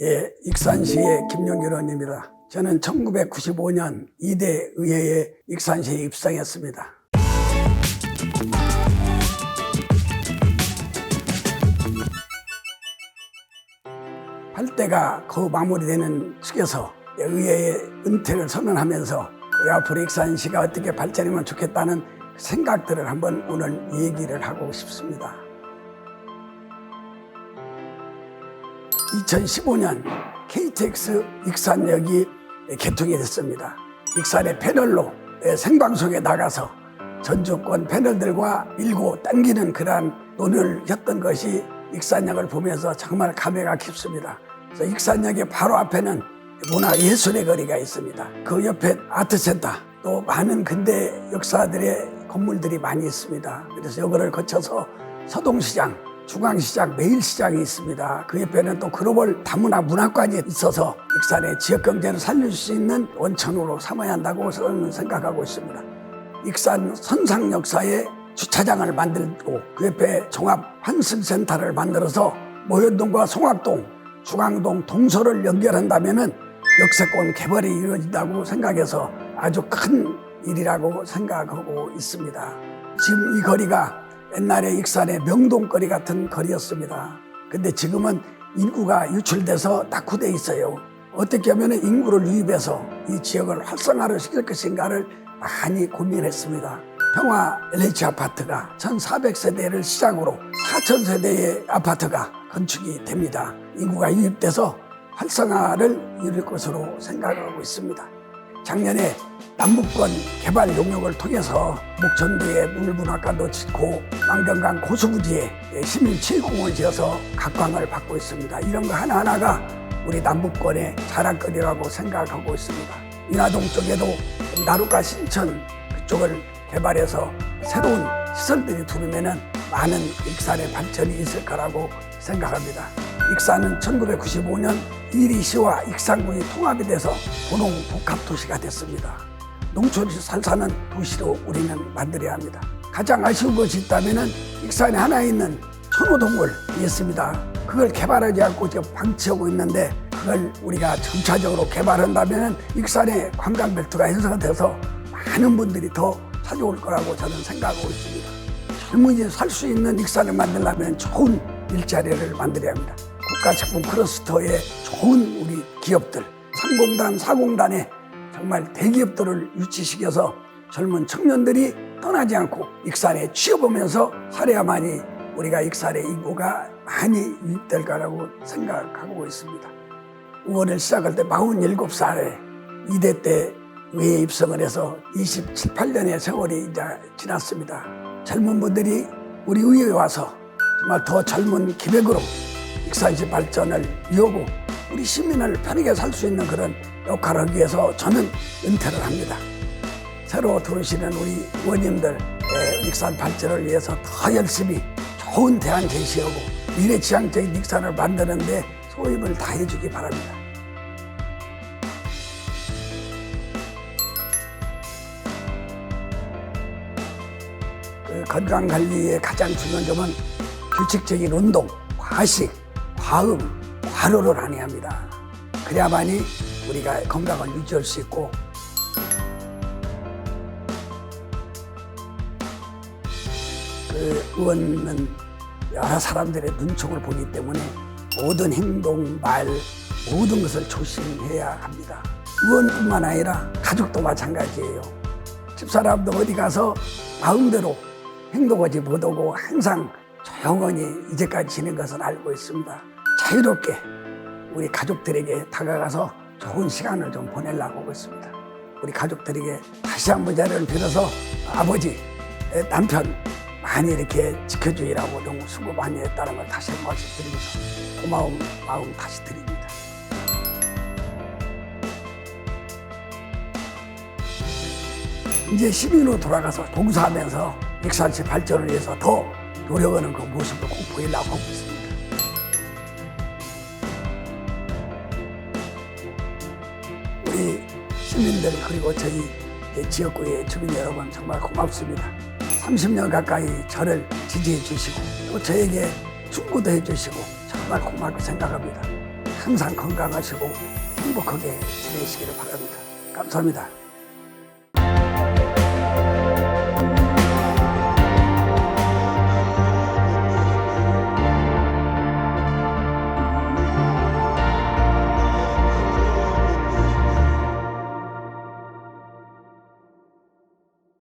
예, 익산시의 김용길 의원입니다. 저는 1995년 이대 의회에 익산시에 입성했습니다. 팔대가 거의 마무리되는 측에서 의회에 은퇴를 선언하면서 우리 앞으로 익산시가 어떻게 발전하면 좋겠다는 생각들을 한번 오늘 얘기를 하고 싶습니다. 2015년 KTX 익산역이 개통이 됐습니다. 익산의 패널로 생방송에 나가서 전주권 패널들과 밀고 당기는 그러한 논의를 했던 것이 익산역을 보면서 정말 감회가 깊습니다. 그래서 익산역의 바로 앞에는 문화예술의 거리가 있습니다. 그 옆에 아트센터 또 많은 근대 역사들의 건물들이 많이 있습니다. 그래서 여기를 거쳐서 서동시장, 중앙시장, 매일시장이 있습니다. 그 옆에는 또 글로벌 다문화 문화관이 있어서 익산의 지역 경제를 살릴 수 있는 원천으로 삼아야 한다고 저는 생각하고 있습니다. 익산 선상 역사의 주차장을 만들고 그 옆에 종합 환승센터를 만들어서 모현동과 송악동, 중앙동, 동서를 연결한다면은 역세권 개발이 이루어진다고 생각해서 아주 큰 일이라고 생각하고 있습니다. 지금 이 거리가 옛날에 익산의 명동거리 같은 거리였습니다. 근데 지금은 인구가 유출돼서 낙후돼 있어요. 어떻게 하면 인구를 유입해서 이 지역을 활성화를 시킬 것인가를 많이 고민했습니다. 평화 LH 아파트가 1,400세대를 시작으로 4,000세대의 아파트가 건축이 됩니다. 인구가 유입돼서 활성화를 이룰 것으로 생각하고 있습니다. 작년에 남북권 개발 용역을 통해서 목천도에 물문학관도 짓고 만경강 고수부지에 시민체육공원을 지어서 각광을 받고 있습니다. 이런 거 하나하나가 우리 남북권의 자랑거리라고 생각하고 있습니다. 인하동 쪽에도 나루가 신천 그쪽을 개발해서 새로운 시설들이 들어오면은 많은 익산의 발전이 있을 거라고 생각합니다. 익산은 1995년 이리시와 익산군이 통합이 돼서 고농 복합 도시가 됐습니다. 농촌에서 살 사는 도시로 우리는 만들어야 합니다. 가장 아쉬운 것이 있다면은 익산에 하나 있는 천호동굴이 있습니다. 그걸 개발하지 않고 지금 방치하고 있는데 그걸 우리가 점차적으로 개발한다면은 익산의 관광벨트가 형성돼서 많은 분들이 더 찾아올 거라고 저는 생각하고 있습니다. 젊은이 살 수 있는 익산을 만들려면 좋은 일자리를 만들어야 합니다. 국가식품 클러스터에 좋은 우리 기업들, 상공단, 사공단에 정말 대기업들을 유치시켜서 젊은 청년들이 떠나지 않고 익산에 취업하면서 살아야만이 우리가 익산의 인구가 많이 유입될 거라고 생각하고 있습니다. 의원을 시작할 때 47살에 이대 때 의회 입성을 해서 27, 8년의 세월이 이제 지났습니다. 젊은 분들이 우리 의회에 와서 정말 더 젊은 기백으로 익산시 발전을 이루고 우리 시민을 편하게 살 수 있는 그런 역할을 하기 위해서 저는 은퇴를 합니다. 새로 들어오시는 우리 의원님들 익산 발전을 위해서 더 열심히 좋은 대안 제시하고 미래지향적인 익산을 만드는데 소임을 다해 주기 바랍니다. 건강 관리의 가장 중요한 점은 규칙적인 운동, 과식, 과음, 과로를 안 해야 합니다. 그래야만이 우리가 건강을 유지할 수 있고 그 의원은 여러 사람들의 눈총을 보기 때문에 모든 행동, 말, 모든 것을 조심해야 합니다. 의원뿐만 아니라 가족도 마찬가지예요. 집사람도 어디 가서 마음대로 행동하지 못하고 항상 조용히 이제까지 지낸 것을 알고 있습니다. 자유롭게 우리 가족들에게 다가가서 좋은 시간을 좀 보내려고 하고 있습니다. 우리 가족들에게 다시 한번 자리를 빌어서 아버지, 남편 많이 이렇게 지켜주기라고 너무 수고 많이 했다는 걸 다시 한번 말씀드리면서 고마운 마음 다시 드립니다. 이제 시민으로 돌아가서 봉사하면서 익산시 발전을 위해서 더 노력하는 그 모습을 꼭 보이려고 하고 있습니다. 우리 시민들 그리고 저희 지역구의 주민 여러분 정말 고맙습니다. 30년 가까이 저를 지지해 주시고 또 저에게 충고도 해 주시고 정말 고맙게 생각합니다. 항상 건강하시고 행복하게 지내시기를 바랍니다. 감사합니다.